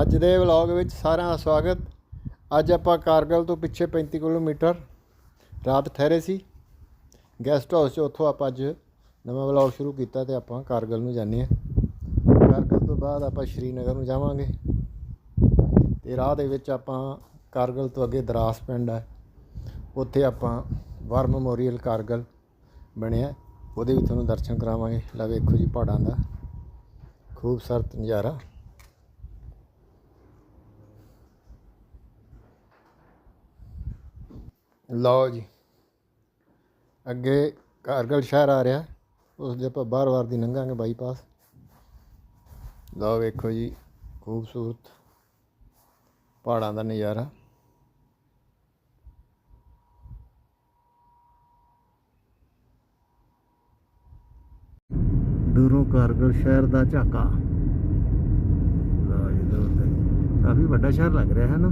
ਅੱਜ ਦੇ ਵਲੌਗ ਵਿੱਚ ਸਾਰਿਆਂ ਦਾ ਸਵਾਗਤ। ਅੱਜ ਆਪਾਂ ਕਾਰਗਲ ਤੋਂ ਪਿੱਛੇ 35 ਕਿਲੋਮੀਟਰ ਰਾਤ ਠਹਿਰੇ ਸੀ। ਗੈਸਟ ਹਾਊਸ 'ਚ ਉੱਥੋਂ ਆਪਾਂ ਅੱਜ ਨਵਾਂ ਵਲੌਗ ਸ਼ੁਰੂ ਕੀਤਾ ਤੇ ਆਪਾਂ ਕਾਰਗਲ ਨੂੰ ਜਾਂਦੇ ਹਾਂ। ਕਾਰਗਲ ਤੋਂ ਬਾਅਦ ਆਪਾਂ ਸ਼੍ਰੀਨਗਰ ਨੂੰ ਜਾਵਾਂਗੇ। ਤੇ ਰਾਹ ਦੇ ਵਿੱਚ ਆਪਾਂ ਕਾਰਗਲ ਤੋਂ ਅੱਗੇ ਦਰਾਸ ਪਿੰਡ ਹੈ। ਉੱਥੇ ਆਪਾਂ ਵਾਰ ਮੈਮੋਰੀਅਲ ਕਾਰਗਲ ਬਣਿਆ। ਉਹਦੇ ਵੀ ਤੁਹਾਨੂੰ ਦਰਸ਼ਨ ਕਰਾਵਾਂਗੇ। ਲੈ ਵੇਖੋ ਜੀ ਪਹਾੜਾਂ ਦਾ ਖੂਬਸੂਰਤ ਨਜ਼ਾਰਾ। ਲਓ ਜੀ। ਅੱਗੇ ਕਾਰਗਲ ਸ਼ਹਿਰ ਆ ਰਿਹਾ। ਉਸ ਦੇ ਆਪਾਂ ਬਾਰ-ਬਾਰ ਦੀ ਲੰਘਾਂਗੇ ਬਾਈਪਾਸ ਲਓ ਵੇਖੋ ਜੀ, ਖੂਬਸੂਰਤ ਪਹਾੜਾਂ ਦਾ ਨਜ਼ਾਰਾ। ਦੂਰੋਂ ਕਾਰਗਲ ਸ਼ਹਿਰ ਦਾ ਝਾਕਾ। ਲਓ ਜੀ ਦੂਰ ਤੱਕ ਕਾਫੀ ਵੱਡਾ ਸ਼ਹਿਰ ਲੱਗ ਰਿਹਾ, ਹੈ ਨਾ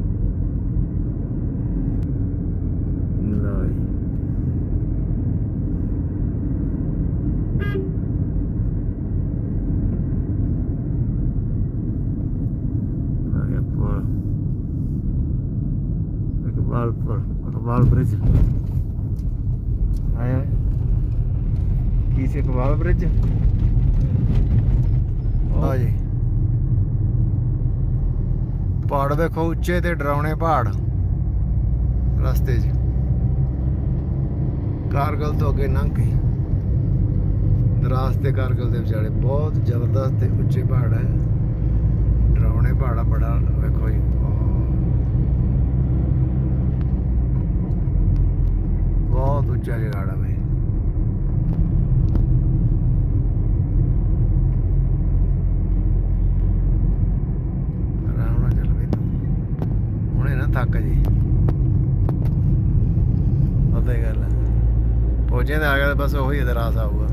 ਲਓ ਜੀ ਇਕਬਾਲ ਬ੍ਰਿਜ ਆਇਆ ਕੀ ਸੀ ਇਕਬਾਲ ਬ੍ਰਿਜ ਆ ਜੀ ਪਹਾੜ ਵੇਖੋ ਉੱਚੇ ਤੇ ਡਰਾਉਣੇ ਪਹਾੜ। ਰਸਤੇ 'ਚ। ਕਾਰਗਲ ਤੋਂ ਅੱਗੇ ਲੰਘ ਦਰਾਸ ਤੇ ਕਾਰਗਲ ਦੇ ਵਿਚਾਲੇ ਬਹੁਤ ਜ਼ਬਰਦਸਤ ਤੇ ਉੱਚੇ ਪਹਾੜ ਹੈ। ਡਰਾਉਣੇ ਪਹਾੜਾ ਬੜਾ, ਵੇਖੋ ਜੀ। ਬਹੁਤ ਉੱਚਾ ਜਗਾੜਾ ਵੇ ਚੱਲ ਬਈ। ਤੂੰ ਹੁਣੇ ਨਾ ਥੱਕ ਜੀ। ਪਤਾ ਹੀ ਗੱਲ ਹੈ ਪਹੁੰਚੇ ਤੇ ਆ ਗਿਆ ਬਸ ਉਹੀ ਦਰਾਸ ਆਊਗਾ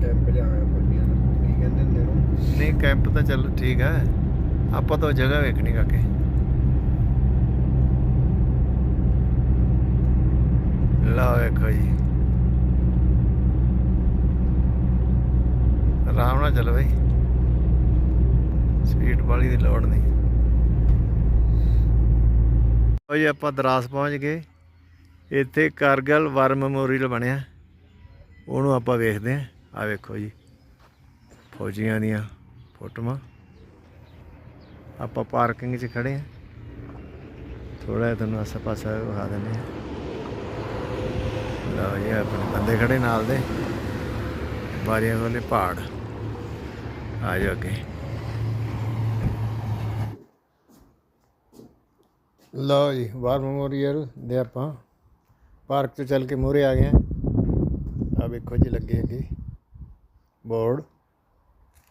ਕੈਂਪ ਜਾਣਾ ਪੱਟੀਆਂ ਕੀ ਕਹਿੰਦੇ ਹੁੰਦੇ ਨੂੰ ਨਹੀਂ ਕੈਂਪ ਤਾਂ ਚੱਲ ਠੀਕ ਹੈ। ਆਪਾਂ ਤਾਂ ਉਹ ਜਗ੍ਹਾ ਵੇਖਣੀ ਕਾਕੇ ਲਓ ਵੇਖੋ ਜੀ। ਆਰਾਮ ਨਾਲ ਚੱਲ ਬਈ। ਸਪੀਡ ਵਾਲੀ ਦੀ ਲੋੜ ਨਹੀਂ। ਉਹ ਜੀ, ਆਪਾਂ ਦਰਾਸ ਪਹੁੰਚ ਗਏ। ਇੱਥੇ ਕਾਰਗਲ ਵਾਰ ਮੈਮੋਰੀਅਲ ਬਣਿਆ। ਉਹਨੂੰ ਆਪਾਂ ਵੇਖਦੇ ਹਾਂ। ਆ ਵੇਖੋ ਜੀ। ਫੌਜੀਆਂ ਦੀਆਂ। ਫੋਟੋਆਂ। ਆਪਾਂ ਪਾਰਕਿੰਗ 'ਚ ਖੜੇ ਆ ਥੋੜਾ ਜਿਹਾ ਤੁਹਾਨੂੰ ਆਸਾ ਪਾਸਾ ਵਿਖਾ ਦਿੰਦੇ ਆ ਲਓ ਜੀ ਆਪਣੇ ਬੰਦੇ ਖੜੇ ਨਾਲ ਦੇ। ਬਾਰੀਆਂ ਕੋਲੇ ਪਹਾੜ। ਆ ਜਾਓ ਅੱਗੇ। ਲਓ ਜੀ, ਵਾਰ ਮੈਮੋਰੀਅਲ ਦੇ ਆਪਾਂ। ਪਾਰਕ 'ਚ ਚੱਲ ਕੇ ਮੂਹਰੇ ਆ ਗਏ ਆ ਆਹ ਵੇਖੋ ਜੀ, ਲੱਗੇ ਅੱਗੇ। ਬੋਰਡ।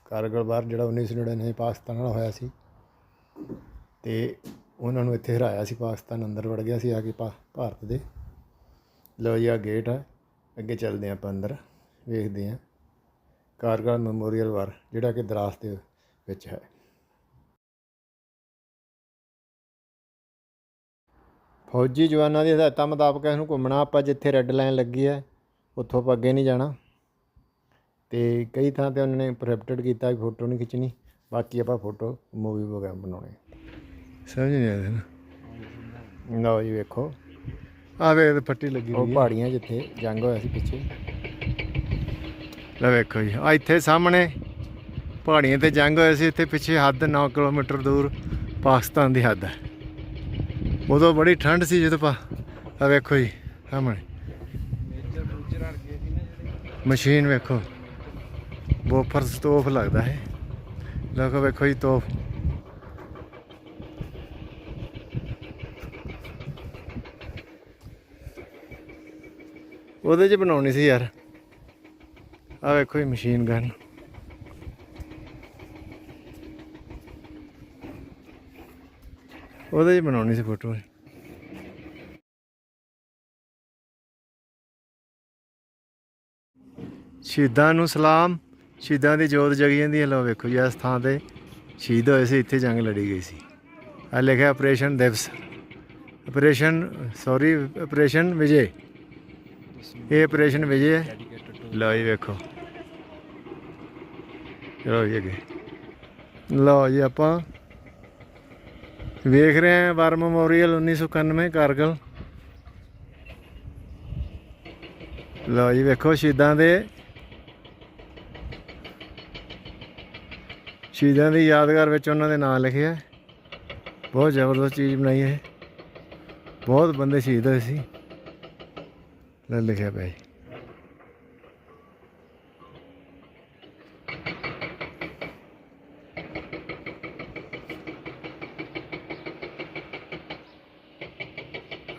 ਕਾਰਗਲ ਵਾਰ ਜਿਹੜਾ 1999 ਪਾਕਿਸਤਾਨ ਨਾਲ ਹੋਇਆ ਸੀ। ਤੇ ਉਹਨਾਂ ਨੂੰ ਇੱਥੇ ਹਰਾਇਆ ਸੀ ਪਾਕਿਸਤਾਨ, ਅੰਦਰ ਵੜ ਗਿਆ ਸੀ ਆ ਕੇ ਭਾ- ਭਾਰਤ ਦੇ। ਲਓ ਜੀ ਆ ਗੇਟ ਆ। ਅੱਗੇ ਚੱਲਦੇ ਹਾਂ ਆਪਾਂ ਅੰਦਰ, ਵੇਖਦੇ ਹਾਂ। ਕਾਰਗਲ ਮੈਮੋਰੀਅਲ ਵਾਰ, ਜਿਹੜਾ ਕਿ ਦਰਾਸ ਦੇ ਵਿੱਚ ਹੈ। ਫੌਜੀ ਜਵਾਨਾਂ ਦੀ ਹਦਾਇਤਾਂ ਮੁਤਾਬਕ ਇਹਨੂੰ ਘੁੰਮਣਾ, ਆਪਾਂ ਜਿੱਥੇ ਰੈੱਡ ਲਾਈਨ ਲੱਗੀ ਹੈ, ਉੱਥੋਂ ਆਪਾਂ ਅੱਗੇ ਨਹੀਂ ਜਾਣਾ। ਤੇ ਕਈ ਥਾਂ ਤੇ ਉਹਨਾਂ ਨੇ ਪ੍ਰੋਹਿਬਿਟਡ ਕੀਤਾ ਵੀ ਫੋਟੋ ਨਹੀਂ ਖਿੱਚਣੀ ਬਾਕੀ ਆਪਾਂ ਫੋਟੋ ਮੂਵੀ ਵਗੈਰਾ ਬਣਾਉਣੇ ਸਮਝ ਨਹੀਂ ਆਇਆ ਨਾ। ਲਓ ਜੀ ਵੇਖੋ। ਆ ਵੇ ਤੇ ਫੱਟੀ ਲੱਗੀ ਹੋਈ ਹੈ ਪਹਾੜੀਆਂ ਜਿੱਥੇ ਜੰਗ ਹੋਇਆ ਸੀ ਪਿੱਛੇ। ਲੈ ਵੇਖੋ ਜੀ ਆ ਇੱਥੇ ਸਾਹਮਣੇ ਪਹਾੜੀਆਂ ਤੇ ਜੰਗ ਹੋਇਆ ਸੀ ਇੱਥੇ ਪਿੱਛੇ ਹੱਦ 9 ਕਿਲੋਮੀਟਰ ਦੂਰ ਪਾਕਿਸਤਾਨ ਦੀ ਹੱਦ ਹੈ ਉਦੋਂ ਬੜੀ ਠੰਡ ਸੀ ਜਦੋਂ ਪਾ ਆ ਵੇਖੋ ਜੀ ਸਾਹਮਣੇ। ਮੇਜਰ ਬੂਜਰ ਹਟ ਗਏ ਸੀ ਨਾ ਜਿਹੜੇ। ਮਸ਼ੀਨ ਵੇਖੋ। ਬੋਫਰ ਸਟੋਫ ਲੱਗਦਾ ਹੈ। ਲੋਕੋ ਵੇਖੋ ਜੀ ਤੋਫ ਉਹਦੇ 'ਚ ਬਣਾਉਣੀ ਸੀ ਯਾਰ। ਆ ਵੇਖੋ ਜੀ ਮਸ਼ੀਨ ਗਨ ਉਹਦੇ 'ਚ ਬਣਾਉਣੀ ਸੀ ਫੋਟੋ। ਸ਼ਹੀਦਾਂ ਨੂੰ ਸਲਾਮ। ਸ਼ਹੀਦਾਂ ਦੀ ਜੋਤ ਜਗੀ ਜਾਂਦੀ ਹੈ। ਲੋ ਵੇਖੋ ਜੀ ਇਸ ਥਾਂ ਤੇ ਸ਼ਹੀਦ ਹੋਏ ਸੀ, ਇੱਥੇ ਜੰਗ ਲੜੀ ਗਈ ਸੀ। ਆ ਲਿਖਿਆ ਆਪਰੇਸ਼ਨ ਦਿਵਸ। Operation sorry operation Vijay. ਇਹ ਆਪਰੇਸ਼ਨ ਵਿਜੇ ਹੈ। ਡੈਡੀਕੇਟਡ ਲਓ ਜੀ ਵੇਖੋ। ਚਲੋ ਜੀ ਅੱਗੇ। ਲਓ ਜੀ ਆਪਾਂ ਵੇਖ ਰਹੇ ਹਾਂ ਵਾਰ ਮੈਮੋਰੀਅਲ 1991 ਕਾਰਗਲ। ਲਓ ਜੀ ਵੇਖੋ, ਸ਼ਹੀਦਾਂ ਦੇ ਸ਼ਹੀਦਾਂ ਦੀ ਯਾਦਗਾਰ ਵਿੱਚ ਉਹਨਾਂ ਦੇ ਨਾਂ ਲਿਖਿਆ ਹੈ। ਬਹੁਤ ਜ਼ਬਰਦਸਤ ਚੀਜ਼ ਬਣਾਈ ਹੈ। ਬਹੁਤ ਬੰਦੇ ਸ਼ਹੀਦ ਹੋਏ ਸੀ। ਲੈ ਲਿਖਿਆ ਪਿਆ ਜੀ।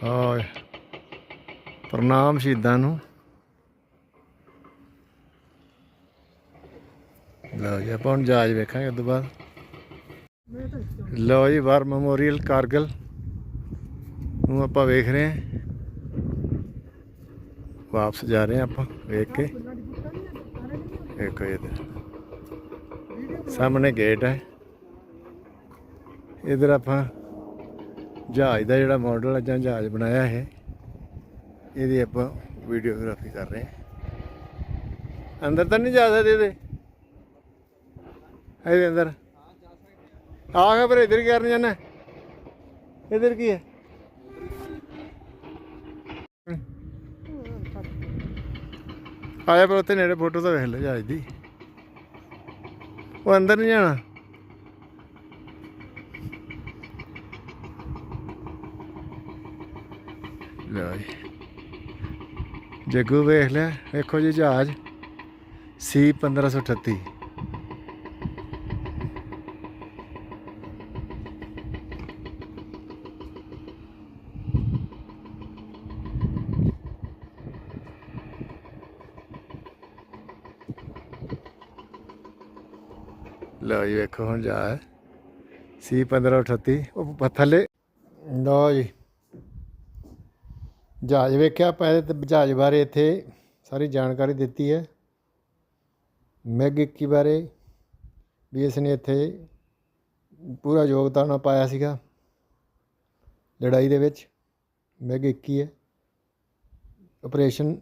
ਹਾਂ। ਪ੍ਰਣਾਮ ਸ਼ਹੀਦਾਂ ਨੂੰ। ਲਓ ਜੀ ਆਪਾਂ ਹੁਣ ਜਹਾਜ਼ ਵੇਖਾਂਗੇ ਉਸ ਤੋਂ ਬਾਅਦ। ਲਓ ਜੀ, ਵਾਰ ਮੈਮੋਰੀਅਲ ਕਾਰਗਲ। ਨੂੰ ਆਪਾਂ ਵੇਖ ਰਹੇ ਹਾਂ। ਵਾਪਸ ਜਾ ਰਹੇ ਹਾਂ ਆਪਾਂ ਵੇਖ ਕੇ। ਵੇਖੋ ਇਹ ਸਾਹਮਣੇ ਗੇਟ ਹੈ। ਇਧਰ ਆਪਾਂ ਜਹਾਜ਼ ਦਾ ਜਿਹੜਾ ਮਾਡਲ ਹੈ ਜਾਂ ਜਹਾਜ਼ ਬਣਾਇਆ ਹੈ, ਇਹਦੀ ਆਪਾਂ ਵੀਡੀਓਗ੍ਰਾਫੀ ਕਰ ਰਹੇ ਹਾਂ। ਅੰਦਰ ਤਾਂ ਨਹੀਂ ਜਾ ਸਕਦੇ ਇਹਦੇ? ਇਹਦੇ ਅੰਦਰ। ਆਹ ਗਿਆ ਪਰ ਇਧਰ ਕੀ ਕਰਨ ਜਾਣਾ ਇਧਰ ਕੀ ਹੈ? ਆਇਆ ਪਰ ਉੱਥੇ ਨੇੜੇ ਫੋਟੋ ਤਾਂ ਵੇਖ ਲੈ, ਜਹਾਜ਼ ਦੀ। ਉਹ ਅੰਦਰ ਨਹੀਂ ਜਾਣਾ? ਲਓ ਜੱਗੂ ਵੇਖ ਲਿਆ ਵੇਖੋ ਜੀ ਜਹਾਜ਼। ਸੀ 1538 ਲਓ ਜੀ ਵੇਖੋ, ਹੁਣ ਜਾ ਸੀ 1538 ਉਹ ਪ- ਥੱਲੇ। ਲਓ ਜੀ। ਜਹਾਜ਼ ਵੇਖਿਆ ਆਪਾਂ ਇਹਦੇ ਤੇ, ਜਹਾਜ਼ ਬਾਰੇ ਇੱਥੇ ਸਾਰੀ ਜਾਣਕਾਰੀ ਦਿੱਤੀ ਹੈ। ਮੈਗ 21 ਬਾਰੇ ਵੀ ਇਸ ਨੇ ਇੱਥੇ ਪੂਰਾ ਯੋਗਦਾਨ ਪਾਇਆ ਸੀਗਾ। ਲੜਾਈ ਦੇ ਵਿੱਚ ਮੈਗ 21 ਹੈ। ਆਪਰੇਸ਼ਨ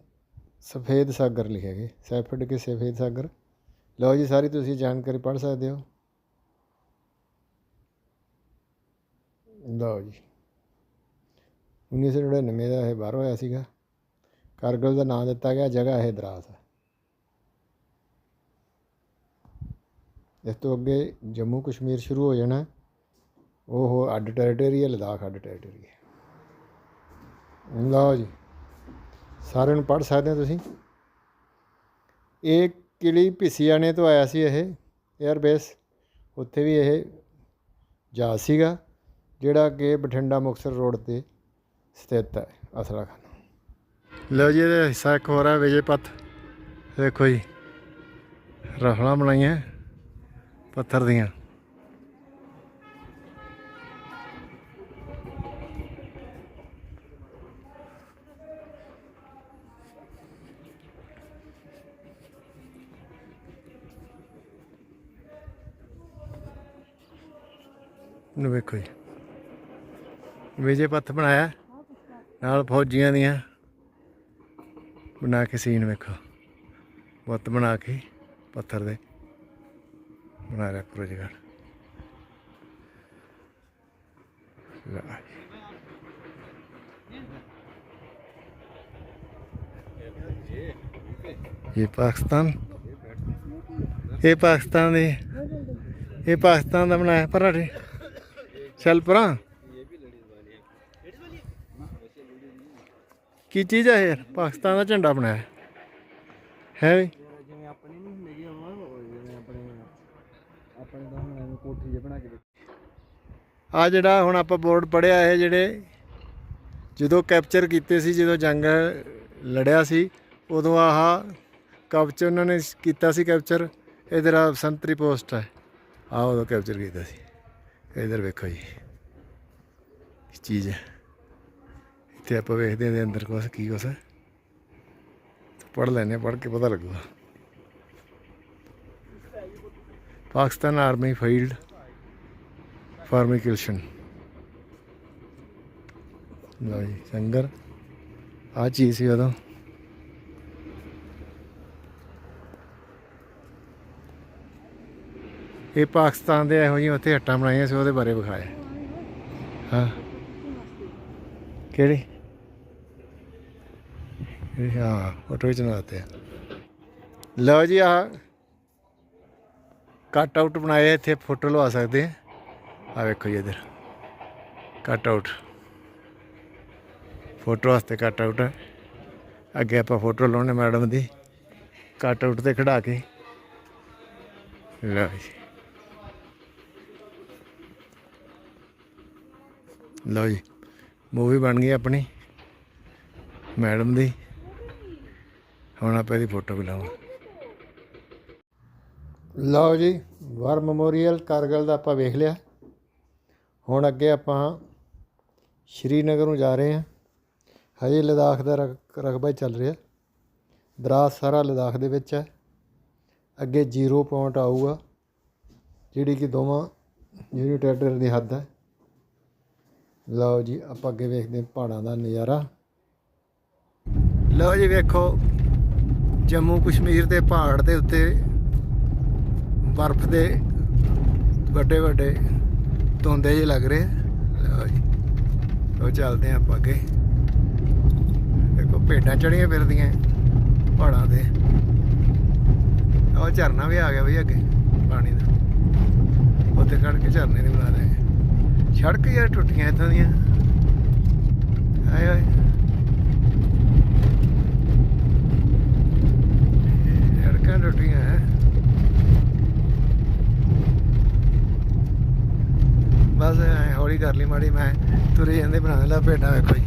ਸਫੇਦ ਸਾਗਰ ਲਿਖਿਆ ਗਿਆ। ਸੈਫਰਡ ਕੇ ਸਫੇਦ ਸਾਗਰ। ਲਓ ਜੀ, ਸਾਰੀ ਤੁਸੀਂ ਜਾਣਕਾਰੀ ਪੜ੍ਹ ਸਕਦੇ ਹੋ। ਲਓ ਜੀ। 1999 ਦਾ ਇਹ ਬਾਹਰ ਹੋਇਆ ਸੀਗਾ। ਕਾਰਗਿਲ ਦਾ ਨਾਮ ਦਿੱਤਾ ਗਿਆ, ਜਗ੍ਹਾ ਇਹ ਦਰਾਸ ਇਸ ਤੋਂ ਅੱਗੇ ਜੰਮੂ ਕਸ਼ਮੀਰ ਸ਼ੁਰੂ ਹੋ ਜਾਣਾ। ਉਹ ਅੱਡ ਟੈਰੀਟਰੀ ਹੈ, ਲਦਾਖ ਅੱਡ ਟੈਰੀਟਰੀ ਹੈ। ਲਓ ਜੀ। ਸਾਰਿਆਂ ਨੂੰ ਪੜ੍ਹ ਸਕਦੇ ਹੋ ਤੁਸੀਂ। ਇਹ ਕਿਲੀ ਭਿੱਸੀਆਣੇ ਤੋਂ ਆਇਆ ਸੀ ਇਹ? 에ਅਰਬੇਸ ਉੱਥੇ ਵੀ ਇਹ ਜਹਾਜ਼ ਸੀਗਾ, ਜਿਹੜਾ ਕਿ ਬਠਿੰਡਾ ਮੁਕਤਸਰ ਰੋਡ ਤੇ ਸਥਿਤ ਹੈ, ਅਸਲਾ ਖਾਨਾ। ਲਓ ਜੀ, ਇਹਦਾ ਹਿੱਸਾ ਇੱਕ ਹੋਰ ਹੈ ਵਿਜੇ ਪੱਥ। ਦੇਖੋ ਜੀ, ਰਫਲਾਂ ਬਣਾਈਆਂ, ਪੱਥਰ ਦੀਆਂ। ਨੂੰ ਵੇਖੋ ਜੀ। ਵਿਜੇ ਪੱਥ ਬਣਾਇਆ। ਨਾਲ ਫੌਜੀਆਂ ਦੀਆਂ। ਬਣਾ ਕੇ ਸੀਨ ਵੇਖੋ। ਬੁੱਤ ਬਣਾ ਕੇ ਪੱਥਰ ਦੇ। ਬਣਾ ਰਿਹਾ ਪੂਰਾ ਜਗ੍ਹਾ। ਇਹ ਪਾਕਿਸਤਾਨ। ਇਹ ਪਾਕਿਸਤਾਨ ਦੇ। ਇਹ ਪਾਕਿਸਤਾਨ ਦਾ ਬਣਾਇਆ ਪਰਾਠੇ। ਪਰਾਂ। ਕੀ ਚੀਜ਼ ਹੈ ਯਾਰ ਪਾਕਿਸਤਾਨ ਦਾ ਝੰਡਾ ਬਣਾਇਆ। ਹੈ ਵੀ? ਜਿਵੇਂ ਆਪਣੀ ਨਹੀਂ ਹੁੰਦੀ ਜੀ ਉਹ ਜਿਵੇਂ ਆਪਣੇ ਆਪਣੇ ਤਾਂ ਹੁਣ ਐਵੇਂ ਕੋਠੀ ਜਿਹੀ ਬਣਾ ਕੇ ਆ ਜਿਹੜਾ ਹੁਣ ਆਪਾਂ ਬੋਰਡ ਪੜਿਆ ਇਹ ਜਿਹੜੇ ਜਦੋਂ ਕੈਪਚਰ ਕੀਤੇ ਸੀ ਜਦੋਂ ਜੰਗ ਲੜਿਆ ਸੀ ਉਦੋਂ ਆਹ ਕਵਚ ਉਹਨਾਂ ਨੇ ਕੀਤਾ ਸੀ ਕੈਪਚਰ। ਇਧਰ ਆ ਸੰਤਰੀ ਪੋਸਟ ਹੈ। ਆ ਉਦੋਂ ਕੈਪਚਰ ਕੀਤਾ ਸੀ। ਇਧਰ ਵੇਖੋ ਜੀ ਕੀ ਚੀਜ਼। ਹੈ ਇੱਥੇ ਆਪਾਂ ਵੇਖਦੇ ਹਾਂ ਅੰਦਰ ਕੁਛ, ਕੀ ਕੁਛ। ਹੈ ਪੜ ਲੈਨੇ ਪੜ ਕੇ ਪਤਾ ਲੱਗੂਗਾ। Pakistan army field formation. ਲਓ ਜੀ, ਸੰਗਰ। ਆ ਚੀਜ਼ ਸੀ ਉਦੋਂ। ਇਹ ਪਾਕਿਸਤਾਨ ਦੇ ਇਹੋ ਜਿਹੀਆਂ ਉੱਥੇ ਹੱਟਾਂ ਬਣਾਈਆਂ ਸੀ, ਉਹਦੇ ਬਾਰੇ ਵਿਖਾਇਆ। ਹਾਂ। ਕਿਹੜੀ? ਇਹ ਹਾਂ ਫੋਟੋ ਵਿੱਚ ਆਤੇ ਲਓ ਜੀ ਆ ਕੱਟ ਆਊਟ ਬਣਾਏ ਇੱਥੇ ਫੋਟੋ ਲਵਾ ਸਕਦੇ ਆ। ਆ ਵੇਖੋ ਜੀ ਇਧਰ। ਕੱਟ ਆਊਟ ਫੋਟੋ ਵਾਸਤੇ ਕੱਟ ਆਊਟ ਹੈ ਅੱਗੇ ਆਪਾਂ ਫੋਟੋ ਲਾਉਣੇ ਮੈਡਮ ਦੀ। ਕੱਟ ਆਊਟ ਤੇ ਖੜਾ ਕੇ। ਲਓ ਜੀ। ਲਓ ਜੀ ਮੂਵੀ ਬਣ ਗਈ ਆਪਣੀ ਮੈਡਮ ਦੀ। ਹੁਣ ਆਪਾਂ ਇਹਦੀ ਫੋਟੋ ਵੀ ਲਾਵਾਂ। ਲਓ ਜੀ ਵਾਰ ਮੈਮੋਰੀਅਲ ਕਾਰਗਲ ਦਾ ਆਪਾਂ ਵੇਖ ਲਿਆ। ਹੁਣ ਅੱਗੇ ਆਪਾਂ ਸ਼੍ਰੀਨਗਰ ਨੂੰ ਜਾ ਰਹੇ ਹਾਂ। ਹਜੇ ਲਦਾਖ ਦਾ ਰਕ- ਰਕਬਾ ਚੱਲ ਰਿਹਾ। ਦਰਾਜ ਸਾਰਾ ਲਦਾਖ ਦੇ ਵਿੱਚ ਹੈ। ਅੱਗੇ ਜ਼ੀਰੋ ਪੁਆਇੰਟ ਆਊਗਾ, ਜਿਹੜੀ ਕਿ ਦੋਵਾਂ ਯੂਨਿਟ ਟੈਰੀਟਰੀ ਦੀ ਹੱਦ ਹੈ। ਲਓ ਜੀ, ਆਪਾਂ ਅੱਗੇ ਵੇਖਦੇ ਹਾਂ ਪਹਾੜਾਂ ਦਾ ਨਜ਼ਾਰਾ। ਲਓ ਜੀ, ਵੇਖੋ, ਜੰਮੂ ਕਸ਼ਮੀਰ ਦੇ ਪਹਾੜ ਦੇ ਉੱਤੇ ਬਰਫ਼ ਦੇ ਵੱਡੇ ਵੱਡੇ ਧੁੰਦੇ ਜਿਹੇ ਲੱਗ ਰਹੇ ਲਓ ਜੀ ਉਹ ਚੱਲਦੇ ਹਾਂ ਆਪਾਂ ਅੱਗੇ। ਦੇਖੋ ਭੇਡਾਂ ਚੜੀਆਂ ਫਿਰਦੀਆਂ ਪਹਾੜਾਂ ਤੇ। ਉਹ ਝਰਨਾ ਵੀ ਆ ਗਿਆ ਬਈ ਅੱਗੇ, ਪਾਣੀ ਦਾ। ਉੱਥੇ ਖੜ ਕੇ ਝਰਨੇ ਦੀ ਬਣਾ ਰਹੇ। ਸੜਕ ਯਾਰ ਟੁੱਟੀਆਂ ਇੱਥੋਂ ਦੀਆਂ। ਆਏ ਆਏ ਸੜਕਾਂ ਟੁੱਟੀਆਂ ਹੈ। ਬਸ ਹੌਲੀ ਕਰ ਲਈ ਮਾੜੀ, ਮੈਂ ਤੁਰੇ ਜਾਂਦੇ ਬਣਾ ਲਾ ਭੇਡਾਂ ਵੇਖੋ ਜੀ।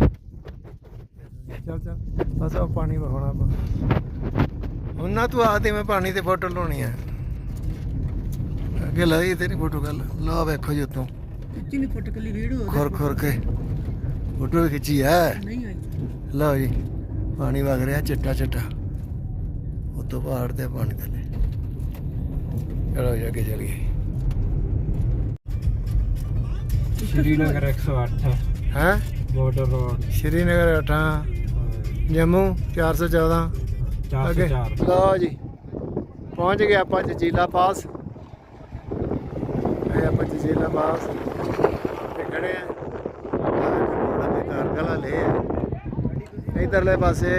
ਚੱਲ ਚੱਲ, ਬਸ ਉਹ ਪਾਣੀ ਵਹਾਉਣਾ ਆਪਾਂ। ਉਹਨਾਂ ਤੂੰ ਆ ਤੇ ਮੈਂ ਪਾਣੀ ਤੇ ਫੋਟੋ ਲਾਉਣੀ ਆ। ਅੱਗੇ ਲਈ ਤੇਰੀ ਫੋਟੋ ਗੱਲ। ਲਾ ਵੇਖੋ ਜੀ ਉਤੋਂ ਕਿੰਨੀ ਫੋਟੋ ਕੱਲੀ ਵੀਡੀਓ ਖੁਰ ਖੁਰ ਕੇ। ਫੋਟੋ ਵੀ ਖਿੱਚੀ ਐ। ਨਹੀਂ ਆਈ। ਲਓ ਜੀ ਪਾਣੀ ਵਗ ਰਿਹਾ ਚਿੱਟਾ ਚਿੱਟਾ। ਉਤੋਂ ਪਹਾੜ ਤੇ ਪਾਣੀ ਥੱਲੇ। ਚਲੋ ਜੀ ਅੱਗੇ ਚੱਲੀਏ। ਸ਼੍ਰੀਨਗਰ 108 ਹੈ? Border road. ਸ਼੍ਰੀਨਗਰ ਅਠਾਂ ਜੰਮੂ 414 ਅੱਗੇ। 404 ਲਓ ਜੀ ਪਹੁੰਚ ਗਏ ਆਪਾਂ ਜਜੀਲਾ ਪਾਸ। ਇਹ ਆਪਾਂ ਜਜੀਲਾ ਪਾਸ ਤੇ ਖੜੇ ਆ। ਆਹ ਕਾਰਗਲਾ ਲੈ ਆ। ਇਧਰਲੇ ਪਾਸੇ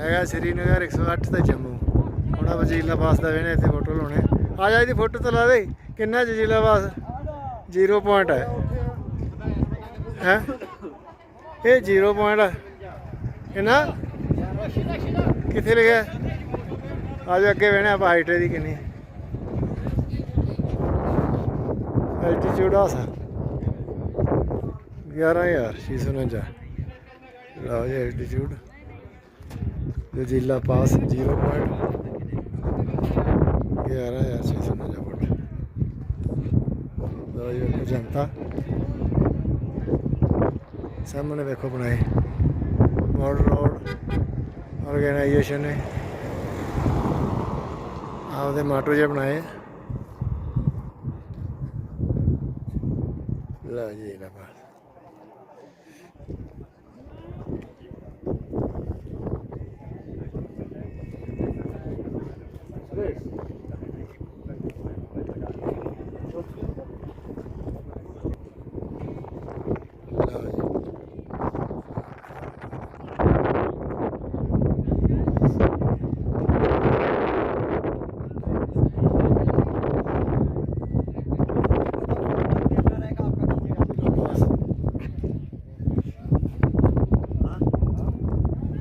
ਹੈਗਾ ਸ਼੍ਰੀਨਗਰ 108 ਤੇ ਜੰਮੂ। ਹੁਣ ਆਪਾਂ ਜਜੀਲਾ ਪਾਸ ਦਾ ਵੇਨੇ ਇੱਥੇ ਫੋਟੋ ਲਾਉਣੇ ਆ। ਜਾ ਇਹਦੀ ਫੋਟੋ ਤਾਂ ਲਾ ਦੇ। ਕਿੰਨਾ ਜਜੀਲਾ ਪਾਸ 0 ਪੁਆਇੰਟ ਹੈ ਹੈ? ਇਹ 0 ਪੁਆਇੰਟ ਕਿੰਨਾ? ਕਿੱਥੇ ਲਿਖਿਆ? ਆ ਜਾ ਅੱਗੇ ਵੇਣੇ ਆਪਾਂ ਹਾਈਟ ਦੀ ਕਿੰਨੀ ਐਲਟੀਟਿਊਡ ਆ ਸਾ 11649 ਲਓ ਜੀ ਐਲਟੀਟਿਊਡ ਜੋ ਜ਼ਿਲ੍ਹਾ ਪਾਸ 0 ਪੁਆਇੰਟ 11649 ਫੁੱਟ। ਲਓ ਜੀ ਵੇਖੋ ਜਨਤਾ। ਸਾਹਮਣੇ ਵੇਖੋ ਬਣਾਏ। ਮਾਡਲ ਰੋਡ ਆਰਗੇਨਾਈਜੇਸ਼ਨ ਨੇ। ਆਪਦੇ ਮਾਟੋ ਜੇ ਬਣਾਏ। ਆ। ਲਓ ਜੀ ਇਹਦਾ ਬਾਤ ਲਓ ਜੀ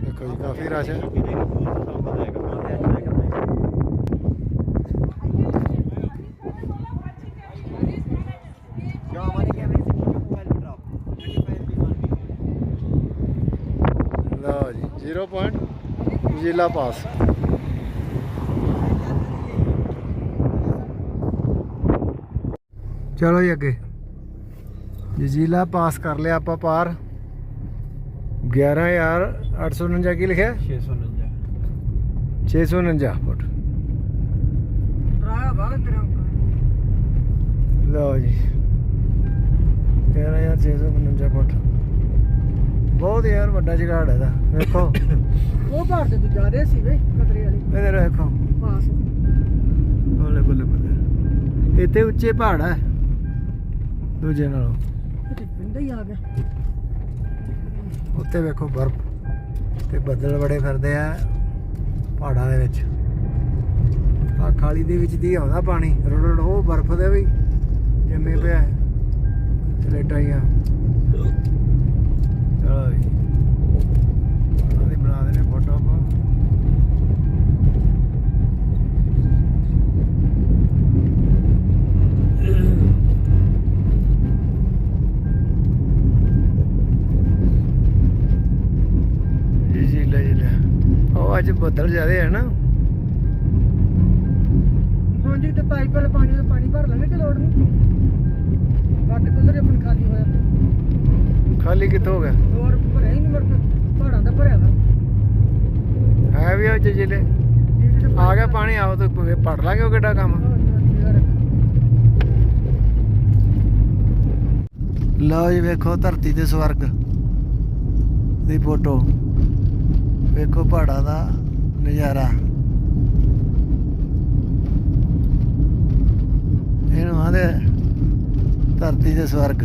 ਦੇਖੋ ਜੀ ਕਾਫੀ ਰਸ਼ ਹੈ ਲਓ ਜੀ 0 ਪੁਆਇੰਟ ਜ਼ਿਲ੍ਹਾ ਪਾਸ। ਚਲੋ ਜੀ ਅੱਗੇ। ਜੀ ਜ਼ਿਲ੍ਹਾ ਪਾਸ ਕਰ ਲਿਆ ਆਪਾਂ ਪਾਰ। 11849 ਕੀ ਲਿਖਿਆ? 649 649 ਫੁੱਟ। ਰਾਇਆ ਬਾਗ ਤੇਰਾ ਲਓ ਜੀ। 13649 ਫੁੱਟ। ਬਹੁਤ ਯਾਰ ਵੱਡਾ ਜਗਾੜ ਹੈ ਦਾ ਵੇਖੋ। ਉਹ ਘਰ ਤੇ ਤੂੰ ਜਾ ਰਿਹਾ ਸੀ ਵੇ ਕਤਰੇ ਵਾਲੀ। ਇਧਰ ਵੇਖੋ। ਪਾਸ ਬੱਲੇ ਬੱਲੇ ਬੱਲੇ। ਇੱਥੇ ਉੱਚੇ ਪਹਾੜ ਹੈ। ਦੂਜੇ ਨਾਲੋਂ। ਤੇ ਪਿੰਡ ਹੀ ਆ ਗਿਆ। ਉੱਤੇ ਵੇਖੋ ਬਰਫ਼ ਤੇ ਬੱਦਲ ਬੜੇ ਫਿਰਦੇ ਆ ਪਹਾੜਾਂ ਦੇ ਵਿੱਚ। ਆ ਖਾਲੀ ਦੇ ਵਿੱਚ ਦੀ ਆਉਂਦਾ ਪਾਣੀ ਰੋੜ ਉਹ ਬਰਫ਼ ਦੇ ਵੀ ਜੰਮੇ ਪਿਆ ਹੈ। ਸਲੇਟਾਂ ਹੀ ਆ ਚਲੋ ਜੀ। ਅੱਜ ਬੱਦਲ ਜ਼ਿਆਦੇ ਹੈ ਨਾ। ਹਾਂਜੀ ਤੇ ਪਾਈਪ ਵਾਲਾ ਪਾਣੀ ਦਾ ਪਾਣੀ ਭਰ ਲਾਂਗੇ ਕਿ ਲੋੜ ਨਹੀਂ? ਵਾਟਰ ਕੂਲਰ ਆਪਣ ਖਾਲੀ ਹੋਇਆ। ਖਾਲੀ ਕਿੱਥੋਂ ਹੋ ਗਿਆ? ਹੋਰ ਭਰਿਆ ਹੀ ਨਹੀਂ ਮਰ ਪਹਾੜਾਂ ਦਾ ਭਰਿਆ ਵਾ। ਹੈ ਵੀ ਅੱਜ ਜਿਲੇ ਤੇ ਆ ਗਿਆ ਪਾਣੀ ਆਓ ਤੇ ਪੜ ਲਾਂਗੇ ਉਹ ਕਿੱਡਾ ਕੰਮ ਲਓ ਜੀ ਵੇਖੋ ਧਰਤੀ ਤੇ ਸਵਰਗ ਦੀ ਫੋਟੋ। ਵੇਖੋ ਪਹਾੜਾਂ ਦਾ ਨਜ਼ਾਰਾ। ਇਹਨੂੰ ਆਂਦੇ ਧਰਤੀ ਦੇ ਸਵਰਗ।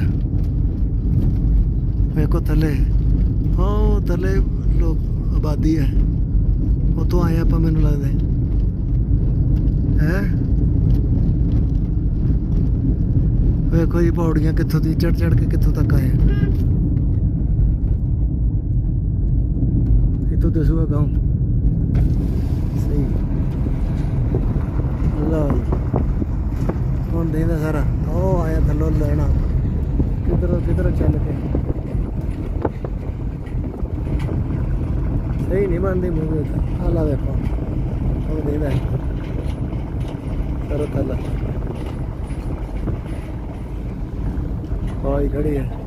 ਵੇਖੋ ਥੱਲੇ। ਉਹ ਥੱਲੇ ਲੋਕ ਆਬਾਦੀ ਹੈ। ਉਤੋਂ ਆਏ ਆਪਾਂ ਮੈਨੂੰ ਲੱਗਦਾ ਹੈ। ਵੇਖੋ ਜੀ ਪੌੜੀਆਂ ਕਿੱਥੋਂ ਦੀ ਚੜ ਚੜ ਕੇ ਕਿੱਥੋਂ ਤੱਕ ਆਏ ਆ। ਇੱਥੋਂ ਦਿਸੂਗਾ ਗਾਉਂ ਲਓ ਜੀ ਹੁਣ ਦੇਦਾ ਸਾਰਾ ਉਹ ਆਇਆ ਥੱਲੋਂ ਲੈਣਾ ਕਿਧਰੋਂ ਕਿਧਰੋਂ ਚੱਲ ਕੇ ਸਹੀ ਨਹੀਂ ਬੰਦੀ ਮੂਵੀ ਤਾਂ ਆਲਾ ਦੇਖੋ ਉਹ ਦੇਦਾ ਕਰੋ ਥੱਲਾ ਕੋਈ ਖੜੀ ਹੈ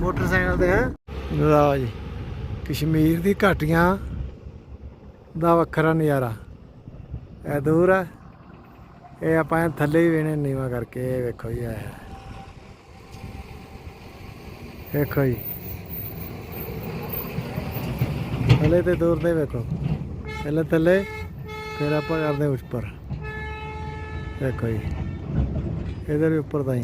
ਮੋਟਰਸਾਈਕਲ ਤੇ, ਹੈ? ਲਓ ਜੀ, ਕਸ਼ਮੀਰ ਦੀ ਘਾਟੀਆਂ ਦਾ ਵੱਖਰਾ ਨਜ਼ਾਰਾ। ਇਹ ਦੂਰ ਹੈ ਇਹ ਆਪਾਂ ਥੱਲੇ ਹੀ ਵੇਣੇ ਨੀਵਾ ਕਰਕੇ। ਇਹ ਵੇਖੋ ਜੀ ਇਹ ਵੇਖੋ ਜੀ। ਥੱਲੇ ਤੇ ਦੂਰ ਤੇ ਵੇਖੋ। ਪਹਿਲੇ ਥੱਲੇ, ਫਿਰ ਆਪਾਂ ਕਰਦੇ ਉੱਪਰ। ਵੇਖੋ ਜੀ। ਇਧਰ ਵੀ ਉੱਪਰ ਤਾਂ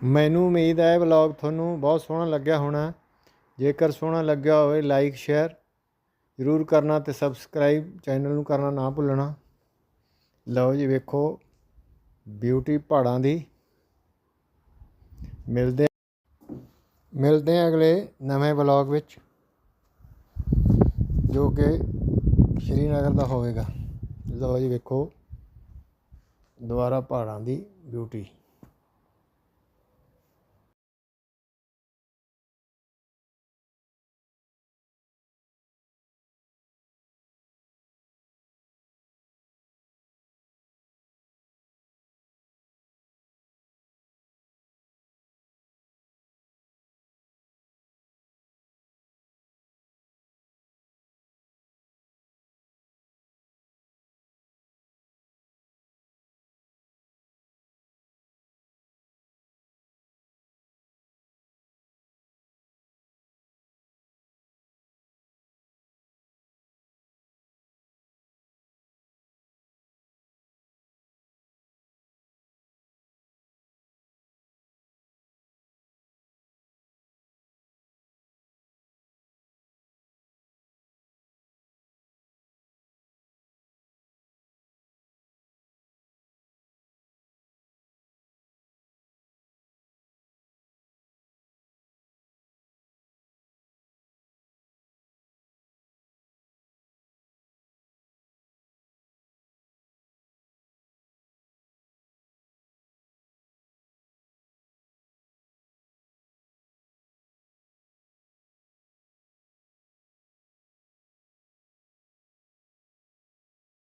ਮੈਨੂੰ ਉਮੀਦ ਹੈ ਵਲੌਗ ਤੁਹਾਨੂੰ ਬਹੁਤ ਸੋਹਣਾ ਲੱਗਿਆ ਹੋਣਾ। ਜੇਕਰ ਸੋਹਣਾ ਲੱਗਿਆ ਹੋਵੇ ਲਾਈਕ ਸ਼ੇਅਰ ਜ਼ਰੂਰ ਕਰਨਾ ਤੇ ਸਬਸਕ੍ਰਾਈਬ ਚੈਨਲ ਨੂੰ ਕਰਨਾ ਨਾ ਭੁੱਲਣਾ। ਲਓ ਜੀ, ਵੇਖੋ ਬਿਊਟੀ ਪਹਾੜਾਂ ਦੀ। ਮਿਲਦੇ ਮਿਲਦੇ ਹਾਂ ਅਗਲੇ ਨਵੇਂ ਵਲੌਗ ਵਿੱਚ, ਜੋ ਕਿ ਸ਼੍ਰੀਨਗਰ ਦਾ ਹੋਵੇਗਾ। ਲਓ ਜੀ ਵੇਖੋ ਦੁਬਾਰਾ ਪਹਾੜਾਂ ਦੀ ਬਿਊਟੀ